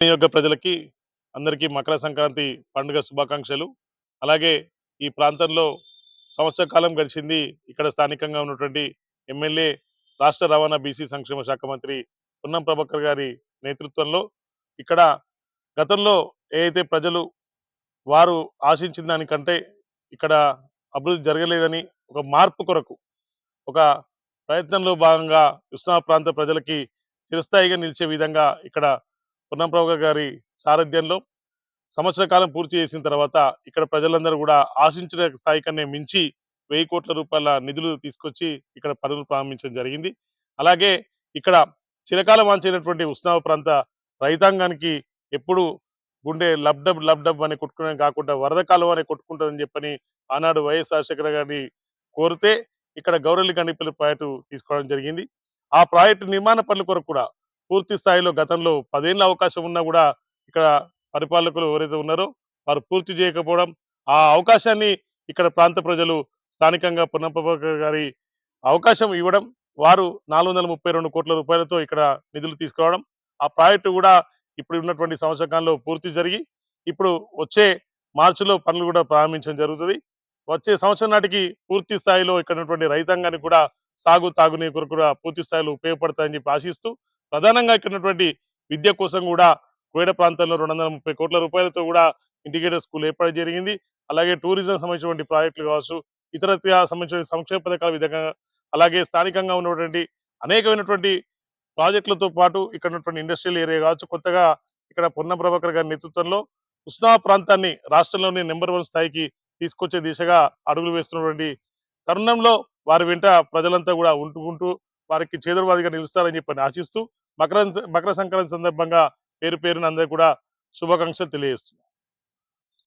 నియోజక ప్రజలకి అందరికీ మకర సంక్రాంతి పండుగ శుభాకాంక్షలు. అలాగే ఈ ప్రాంతంలో సంవత్సర కాలం గడిచింది. ఇక్కడ స్థానికంగా ఉన్నటువంటి ఎమ్మెల్యే రాష్ట్ర రవాణా బీసీ సంక్షేమ శాఖ మంత్రి పున్నం ప్రభాకర్ గారి నేతృత్వంలో ఇక్కడ గతంలో ఏదైతే ప్రజలు వారు ఆశించిన దానికంటే ఇక్కడ అభివృద్ధి జరగలేదని ఒక మార్పు కొరకు ఒక ప్రయత్నంలో భాగంగా కృష్ణా ప్రాంత ప్రజలకి చిరస్థాయిగా నిలిచే విధంగా ఇక్కడ పొన్నం గారి సారథ్యంలో సంవత్సర కాలం పూర్తి చేసిన తర్వాత ఇక్కడ ప్రజలందరూ కూడా ఆశించిన స్థాయి కన్నా మించి వెయ్యి కోట్ల రూపాయల నిధులు తీసుకొచ్చి ఇక్కడ పనులు ప్రారంభించడం జరిగింది. అలాగే ఇక్కడ చిరకాలం వాంచినటువంటి ఉష్ణావ ప్రాంత రైతాంగానికి ఎప్పుడు గుండె లబ్డబ్ లబ్డబ్ అని కొట్టుకునే కాకుండా వరద కాలువ అని కొట్టుకుంటుందని చెప్పని ఆనాడు వైఎస్ రాజశేఖర గారిని కోరితే ఇక్కడ గౌరల్లి గండిపల్లి ప్రాజెక్టు తీసుకోవడం జరిగింది. ఆ ప్రాజెక్టు నిర్మాణ పనుల కొరకు కూడా పూర్తి స్థాయిలో గతంలో పదేళ్ళ అవకాశం ఉన్నా కూడా ఇక్కడ పరిపాలకులు ఎవరైతే ఉన్నారో వారు పూర్తి చేయకపోవడం ఆ అవకాశాన్ని ఇక్కడ ప్రాంత ప్రజలు స్థానికంగా పొన్నం గారి అవకాశం ఇవ్వడం వారు నాలుగు వందల ముప్పై రెండు కోట్ల రూపాయలతో ఇక్కడ నిధులు తీసుకురావడం ఆ ప్రాజెక్టు కూడా ఇప్పుడు ఉన్నటువంటి సంవత్సర కాలంలో పూర్తి జరిగి ఇప్పుడు వచ్చే మార్చిలో పనులు కూడా ప్రారంభించడం జరుగుతుంది. వచ్చే సంవత్సరం నాటికి పూర్తి స్థాయిలో ఇక్కడ ఉన్నటువంటి రైతాంగానికి కూడా సాగు తాగునీరు కొరకు కూడా పూర్తి స్థాయిలో ఉపయోగపడతాయని చెప్పి ఆశిస్తూ ప్రధానంగా ఇక్కడ ఉన్నటువంటి విద్య కోసం కూడా కోయడ ప్రాంతంలో రెండు వందల ముప్పై కోట్ల రూపాయలతో కూడా ఇంటిగ్రేటెడ్ స్కూల్ ఏర్పాటు జరిగింది. అలాగే టూరిజం సంబంధించినటువంటి ప్రాజెక్టులు కావచ్చు ఇతర సంబంధించిన సంక్షేమ పథకాల విధంగా అలాగే స్థానికంగా ఉన్నటువంటి అనేకమైనటువంటి ప్రాజెక్టులతో పాటు ఇక్కడ ఉన్నటువంటి ఇండస్ట్రియల్ ఏరియా కావచ్చు కొత్తగా ఇక్కడ పొన్న ప్రభాకర్ గారి నేతృత్వంలో ఉస్నా ప్రాంతాన్ని రాష్ట్రంలోని నెంబర్ వన్ స్థాయికి తీసుకొచ్చే దిశగా అడుగులు వేస్తున్నటువంటి తరుణంలో వారి వెంట ప్రజలంతా కూడా ఉంటుకుంటూ వారికి చేదురువాదిగా నిలుస్తారని చెప్పని ఆశిస్తూ మకర మకర సంక్రాంతి సందర్భంగా పేరు పేరున అందరికీ కూడా శుభాకాంక్షలు తెలియజేస్తున్నాను